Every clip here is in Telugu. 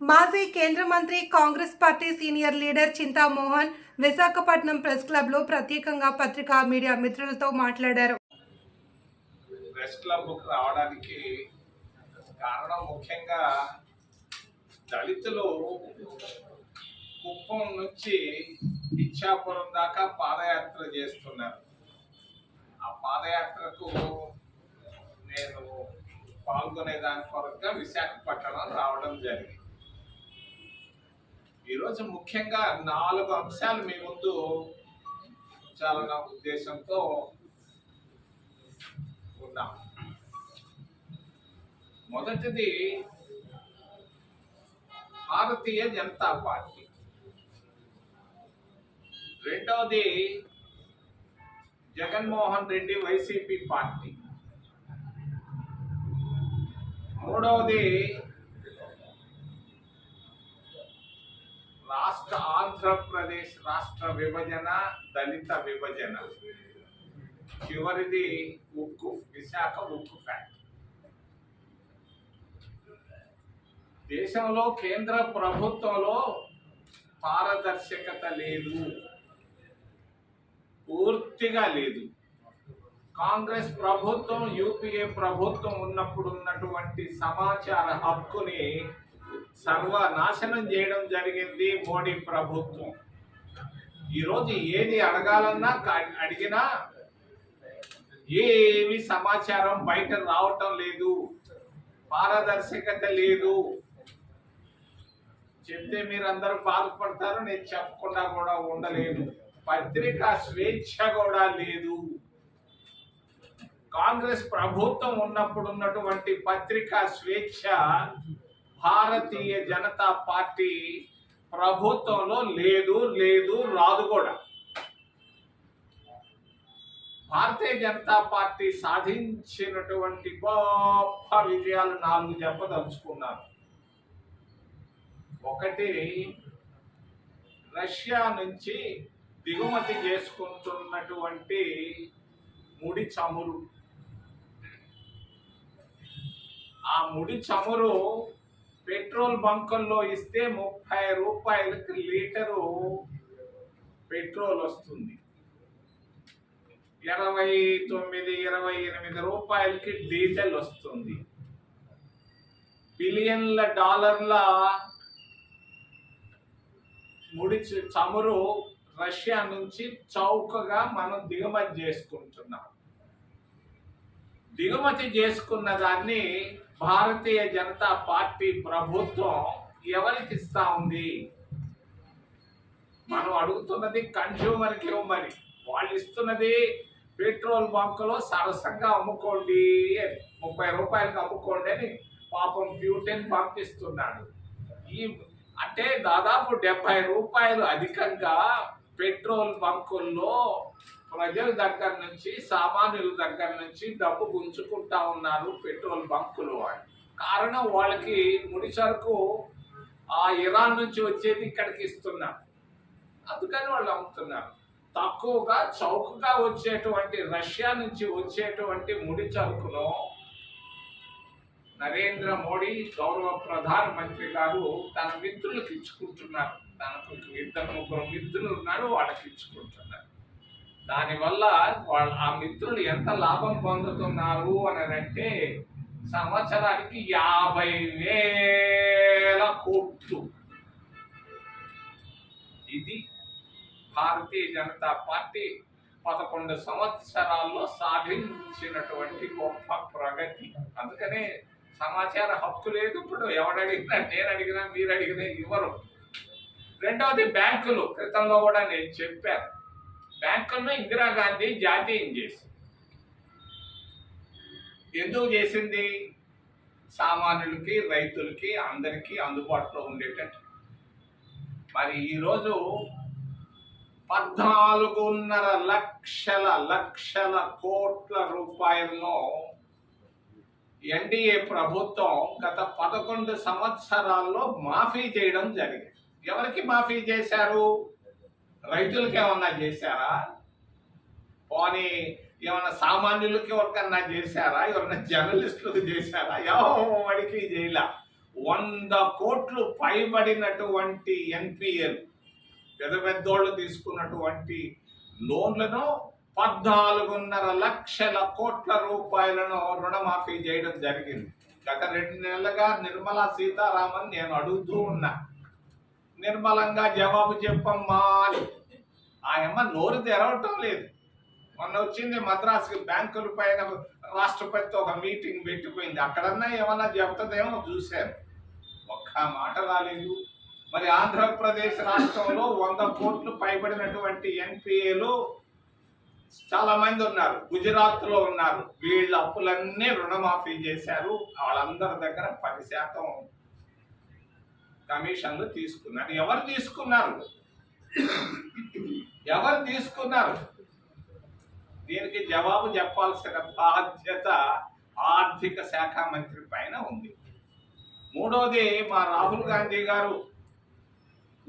మాజీ కేంద్ర మంత్రి Congress party senior leader Chinta Mohan Visakhapatnam press క్లబ్లో ప్రత్యేకంగా పత్రికా మీడియా మిత్రులతో మాట్లాడారు. ప్రెస్ క్లబ్ రావడానికి కారణం ముఖ్యంగా దళితులు కుప్పం నుంచి ఇచ్చాపురం దాకా పాదయాత్ర చేస్తున్నారు. ఆ పాదయాత్రకు నేను పాల్గొనే దాని కొరకుగా విశాఖపట్నం రావడం జరిగింది. ఈరోజు ముఖ్యంగా నాలుగు అంశాలు మీ ముందు చాలా ఉద్దేశంతో ఉన్నాం. మొదటిది భారతీయ జనతా పార్టీ. రెండవది జగన్మోహన్ రెడ్డి వైసీపీ పార్టీ. మూడవది రాష్ట్ర ఆంధ్రప్రదేశ్ రాష్ట్ర విభజన దళిత విభజన. చివరిది ఉక్కు విశాఖ ఉక్కు ఫ్యాక్టరీ దేశంలో కేంద్ర ప్రభుత్వంలో పారదర్శకత లేదు. పూర్తిగా లేదు. కాంగ్రెస్ ప్రభుత్వం యూపీఏ ప్రభుత్వం ఉన్నప్పుడు ఉన్నటువంటి సమాచార హక్కుని సర్వనాశనం చేయడం జరిగింది మోడీ ప్రభుత్వం. ఈరోజు ఏది అడగాలన్నా కా- అడిగినా ఏమి సమాచారం బయట రావటం లేదు. పారదర్శకత లేదు. చెప్తే మీరు అందరూ బాధపడతారు నేను చెప్పకుండా కూడా ఉండలేను. పత్రికా స్వేచ్ఛ కూడా లేదు. కాంగ్రెస్ ప్రభుత్వం ఉన్నప్పుడు ఉన్నటువంటి పత్రికా స్వేచ్ఛ భారతీయ జనతా పార్టీ ప్రభుత్వంలో లేదు లేదు రాదు కూడా. భారతీయ జనతా పార్టీ సాధించినటువంటి గొప్ప విజయాలు నాలుగు చెప్పదలుచుకున్నాను ఒకటి రష్యా నుంచి దిగుమతి చేసుకుంటున్నటువంటి ముడి చమురు. ఆ ముడి చమురు పెట్రోల్ బంకుల్లో ఇస్తే ముప్పై రూపాయలకు లీటరు పెట్రోల్ వస్తుంది. ఇరవై తొమ్మిది ఇరవై ఎనిమిది రూపాయలకి డీజిల్ వస్తుంది. బిలియన్ల డాలర్ల ముడి చమురు రష్యా నుంచి చౌకగా మనం దిగుమతి చేసుకుంటున్నాం. దిగుమతి చేసుకున్న దాన్ని భారతీయ జనతా పార్టీ ప్రభుత్వం ఎవరికి ఇస్తా ఉంది మనం అడుగుతున్నది కన్స్యూమర్కి ఇవ్వమని వాళ్ళు ఇస్తున్నది పెట్రోల్ బంకులో సరసంగా అమ్ముకోండి అని. ముప్పై రూపాయలకు అమ్ముకోండి అని పాపం బ్యూటెన్ పంపిస్తున్నాడు ఈ అంటే దాదాపు డెబ్బై రూపాయలు అధికంగా పెట్రోల్ బంకుల్లో ప్రజల దగ్గర నుంచి సామాన్యుల దగ్గర నుంచి డబ్బు గుంజుకుంటా ఉన్నారు పెట్రోల్ బంకులు వాళ్ళు. కారణం వాళ్ళకి ముడి సరుకు ఆ ఇరాన్ నుంచి వచ్చేది ఇక్కడికి ఇస్తున్నారు. అందుకని వాళ్ళు అమ్ముతున్నారు. తక్కువగా చౌకగా వచ్చేటువంటి రష్యా నుంచి వచ్చేటువంటి ముడి సరుకును నరేంద్ర మోడీ గౌరవ ప్రధాన మంత్రి గారు తన మిత్రులకు ఇచ్చుకుంటున్నారు. తనకు ఇద్దరు ముగ్గురు మిత్రులు ఉన్నారు వాళ్ళకి ఇచ్చుకుంటున్నారు. దానివల్ల వాళ్ళ ఆ మిత్రులు ఎంత లాభం పొందుతున్నారు అని అంటే సంవత్సరానికి యాభై వేల కోట్లు. ఇది భారతీయ జనతా పార్టీ పదకొండు సంవత్సరాల్లో సాధించినటువంటి గొప్ప ప్రగతి. అందుకనే సమాచార హక్కు లేదు. ఇప్పుడు ఎవడడిగినా నేను అడిగినా మీరు అడిగినా ఇవ్వరు. రెండవది బ్యాంకులు. క్రితంలో కూడా నేను చెప్పాను. బ్యాంకులను ఇందిరాగాంధీ జాతీయం చేసింది? ఎందుకు చేసింది? సామాన్యులకి రైతులకి అందరికీ అందుబాటులో ఉండేటట్టు. మరి ఈరోజు పద్నాలుగున్నర లక్షల లక్షల కోట్ల రూపాయలను ఎన్డీఏ ప్రభుత్వం గత పదకొండు సంవత్సరాల్లో మాఫీ చేయడం జరిగింది. ఎవరికి మాఫీ చేశారు? రైతులకి ఏమన్నా చేశారా? పోనీ ఏమన్నా సామాన్యులకి ఎవరికన్నా చేశారా? ఎవరన్నా జర్నలిస్టులకు చేశారా? ఎవరికి చేయలే. వంద కోట్లు పైబడినటువంటి ఎన్పిఎల్ పెద్ద పెద్దోళ్ళు తీసుకున్నటువంటి లోన్లను పద్నాలుగున్నర లక్షల కోట్ల రూపాయలను రుణమాఫీ చేయడం జరిగింది. గత రెండు నెలలుగా నిర్మలా సీతారామన్ నేను అడుగుతూ ఉన్నా. నిర్మలంగా జవాబు చెప్పమ్మా అని. ఆయమ్మ నోరు తెరవటం లేదు. మొన్న వచ్చింది మద్రాసుకి బ్యాంకుల పైన రాష్ట్రపతితో ఒక మీటింగ్ పెట్టిపోయింది. అక్కడన్నా ఏమన్నా చెప్తుందేమో చూశాను. ఒక్క మాట రాలేదు. మరి ఆంధ్రప్రదేశ్ రాష్ట్రంలో వంద కోట్లు పైబడినటువంటి ఎన్పిఏలు చాలా మంది ఉన్నారు. గుజరాత్లో ఉన్నారు. వీళ్ళ అప్పులన్నీ రుణమాఫీ చేశారు. వాళ్ళందరి దగ్గర పది శాతం కమిషన్లు తీసుకున్నారు. ఎవరు తీసుకున్నారు? ఎవరు తీసుకున్నారు? దీనికి జవాబు చెప్పాల్సిన బాధ్యత ఆర్థిక శాఖ మంత్రి పైన ఉంది. మూడోది మా రాహుల్ గాంధీ గారు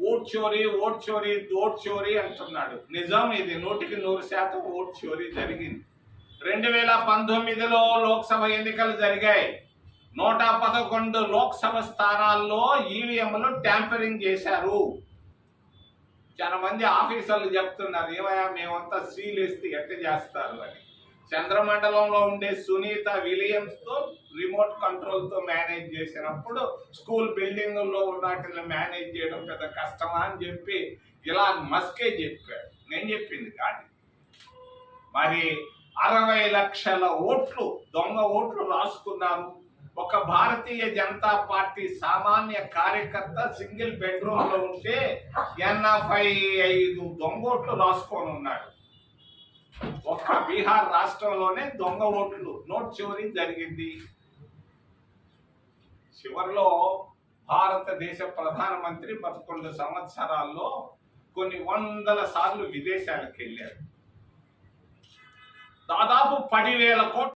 ఓట్ చోరీ ఓట్ చోరీ ఓట్ చోరీ అంటున్నాడు. నిజం ఇది నూటికి నూరు శాతం ఓట్ చోరీ జరిగింది. రెండు వేల పంతొమ్మిదిలో లోక్సభ ఎన్నికలు జరిగాయి. నూట పదకొండు లోక్సభ స్థానాల్లో ఈవీఎంలు ట్యాంపరింగ్ చేశారు. చాలా మంది ఆఫీసర్లు చెప్తున్నారు ఏమయ్యా మేమంతా సీలేస్తే ఎట్ట చేస్తారు అని. చంద్రమండలంలో ఉండే సునీత విలియమ్స్తో రిమోట్ కంట్రోల్తో మేనేజ్ చేసినప్పుడు స్కూల్ బిల్డింగుల్లో ఉన్నటిని ఉన్నట్లు మేనేజ్ చేయడం పెద్ద కష్టమా అని చెప్పి ఇలా మస్కే చెప్పాడు. నేను చెప్పింది కానీ మరి అరవై లక్షల ఓట్లు దొంగ ఓట్లు రాసుకున్నారు. ఒక భారతీయ జనతా పార్టీ సామాన్య కార్యకర్త సింగిల్ బెడ్రూమ్లో ఉంటే ఎనభై ఐదు దొంగ ఓట్లు రాసుకొని ఉన్నాడు. ఒక్క బీహార్ రాష్ట్రంలోనే దొంగ ఓట్లు నోట్ చోరీ జరిగింది. చివరిలో భారతదేశ ప్రధానమంత్రి పదకొండు సంవత్సరాల్లో కొన్ని వందల సార్లు విదేశాలకు వెళ్ళారు. దాదాపు పదివేల కోట్ల